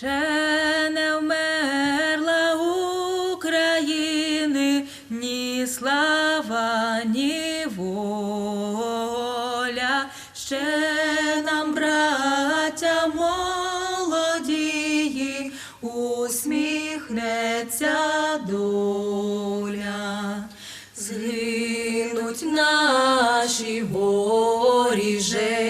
Ще не вмерла України ні слава, ні воля. Ще нам, браття молодії, усміхнеться доля. Згинуть наші воріженьки,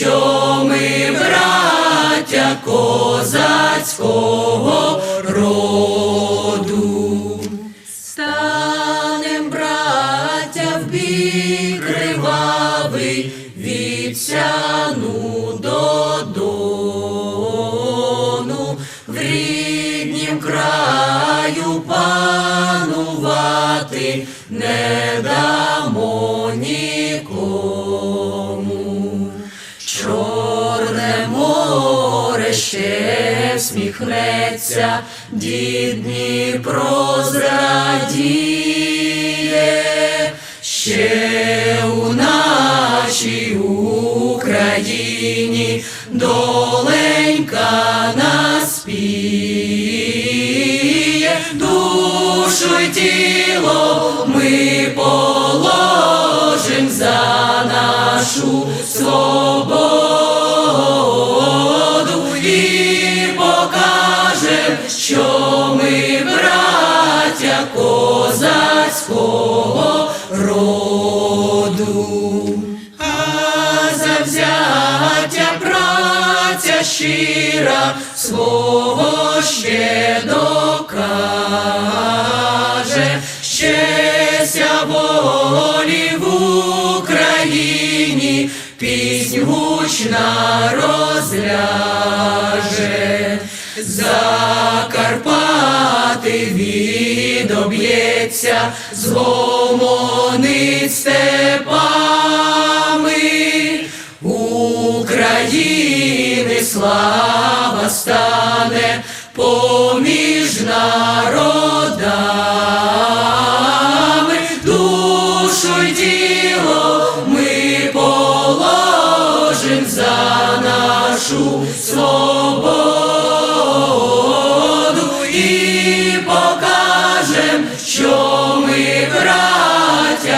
що ми браття козацького роду. Станем, браття, в бік кривавий від сяну до дону, в ріднім краю панувати не дамо нікому. Ще всміхнеться, дід Дніпро зрадіє, ще у нашій Україні доленька наспіє, душу й тіло ми положим за нашу свободу козацького роду. А завзяття праця щира свого ще докаже, щеся волі в Україні, піснь гучна розляже. Закарпати відоб'ється, згомонить степами, України слава стане поміж народами, душу й тіло ми положим за нашу свободу